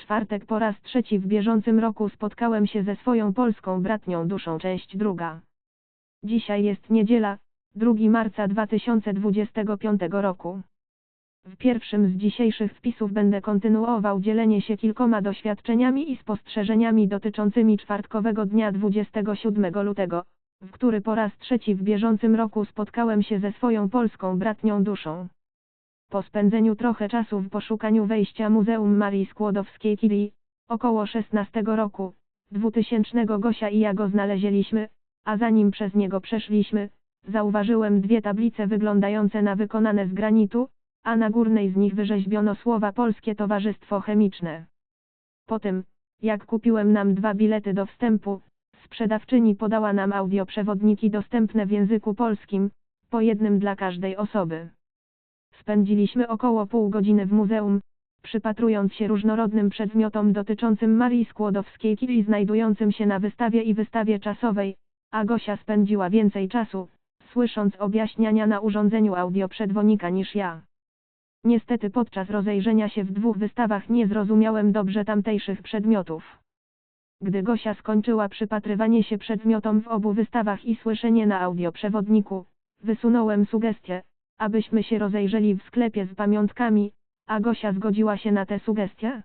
czwartek po raz trzeci w bieżącym roku spotkałem się ze swoją polską bratnią duszą. Część druga. Dzisiaj jest niedziela, 2 marca 2025 roku. W pierwszym z dzisiejszych wpisów będę kontynuował dzielenie się kilkoma doświadczeniami i spostrzeżeniami dotyczącymi czwartkowego dnia 27 lutego, w który po raz trzeci w bieżącym roku spotkałem się ze swoją polską bratnią duszą. Po spędzeniu trochę czasu w poszukaniu wejścia Muzeum Marii Skłodowskiej-Curie, około 16 roku, 2000 Gosia i ja go znaleźliśmy, a zanim przez niego przeszliśmy, zauważyłem dwie tablice wyglądające na wykonane z granitu, a na górnej z nich wyrzeźbiono słowa Polskie Towarzystwo Chemiczne. Po tym, jak kupiłem nam dwa bilety do wstępu, sprzedawczyni podała nam audioprzewodniki dostępne w języku polskim, po jednym dla każdej osoby. Spędziliśmy około pół godziny w muzeum, przypatrując się różnorodnym przedmiotom dotyczącym Marii Skłodowskiej i znajdującym się na wystawie i wystawie czasowej, a Gosia spędziła więcej czasu, słysząc objaśniania na urządzeniu audioprzewodnika niż ja. Niestety podczas rozejrzenia się w dwóch wystawach nie zrozumiałem dobrze tamtejszych przedmiotów. Gdy Gosia skończyła przypatrywanie się przedmiotom w obu wystawach i słyszenie na audioprzewodniku, wysunąłem sugestię, abyśmy się rozejrzeli w sklepie z pamiątkami, a Gosia zgodziła się na te sugestie.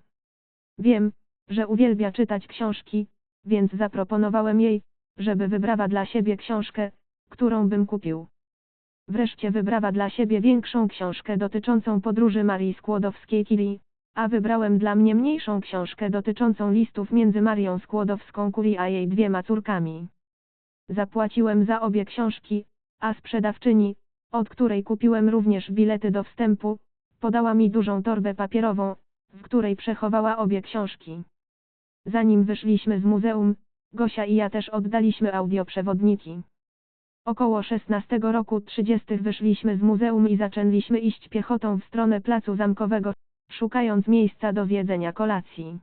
Wiem, że uwielbia czytać książki, więc zaproponowałem jej, żeby wybrała dla siebie książkę, którą bym kupił. Wreszcie wybrała dla siebie większą książkę dotyczącą podróży Marii Skłodowskiej-Curie, a wybrałem dla mnie mniejszą książkę dotyczącą listów między Marią Skłodowską-Curie a jej dwiema córkami. Zapłaciłem za obie książki, a sprzedawczyni, od której kupiłem również bilety do wstępu, podała mi dużą torbę papierową, w której przechowała obie książki. Zanim wyszliśmy z muzeum, Gosia i ja też oddaliśmy audioprzewodniki. Około 16 roku 30 wyszliśmy z muzeum i zaczęliśmy iść piechotą w stronę placu zamkowego, szukając miejsca do zjedzenia kolacji.